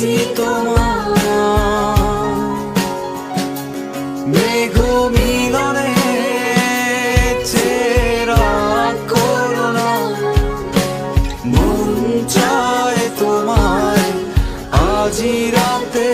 দেখেছি তোমার মেঘ মিলনে করোনা। মন চায় তোমায় আজি রাতে